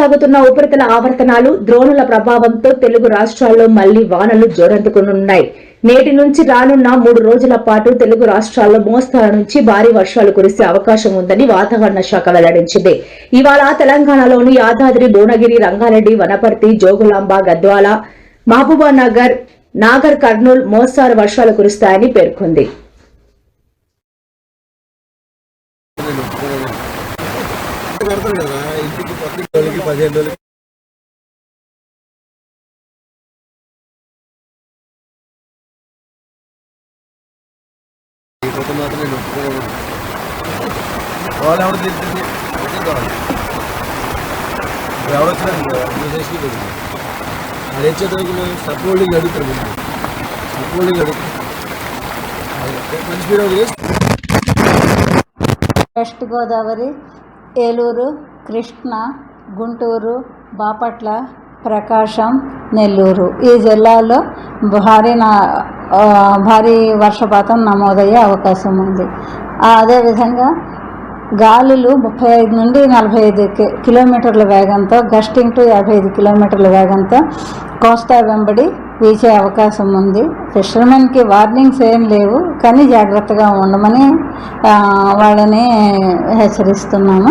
కొనసాగుతున్న ఉపరితల ఆవర్తనాలు ద్రోణుల ప్రభావంతో తెలుగు రాష్ట్రాల్లో మళ్ళీ వానలు జోరందుకునున్నాయి. నేటి నుంచి రానున్న మూడు రోజుల పాటు తెలుగు రాష్ట్రాల్లో మోస్తరు నుంచి భారీ వర్షాలు కురిసే అవకాశం ఉందని వాతావరణ శాఖ వెల్లడించింది. ఇవాళ తెలంగాణలోని యాదాద్రి భువనగిరి రంగారెడ్డి వనపర్తి జోగులాంబ గద్వాల మహబూబానగర్ నాగర్ కర్నూల్ మోస్తారు వర్షాలు కురుస్తాయని పేర్కొంది. పదిహేను రోజులకి. ఈ కొత్త మాత్రం నేను ఒప్పుకోను. వాళ్ళు ఎవరు తెలిసింది కావాలి ఎవరు వచ్చినా చేసి అది వచ్చేటప్పుడు సబ్ హోల్డింగ్ అడుగుతారు సబ్ హోల్డింగ్ అడుగుతారు. మంచి చేసి వెస్ట్ గోదావరి ఏలూరు కృష్ణా గుంటూరు బాపట్ల ప్రకాశం నెల్లూరు. ఈ జిల్లాల్లో భారీ నా భారీ వర్షపాతం నమోదయ్యే అవకాశం ఉంది. అదేవిధంగా గాలులు ముప్పై ఐదు నుండి నలభై ఐదు కిలోమీటర్ల వేగంతో గస్టింగ్ టు యాభై ఐదు కిలోమీటర్ల వేగంతో కోస్తా వెంబడి వీచే అవకాశం ఉంది. ఫిషర్మెన్కి వార్నింగ్స్ ఏం లేవు కానీ జాగ్రత్తగా ఉండమని వాళ్ళని హెచ్చరిస్తున్నాము.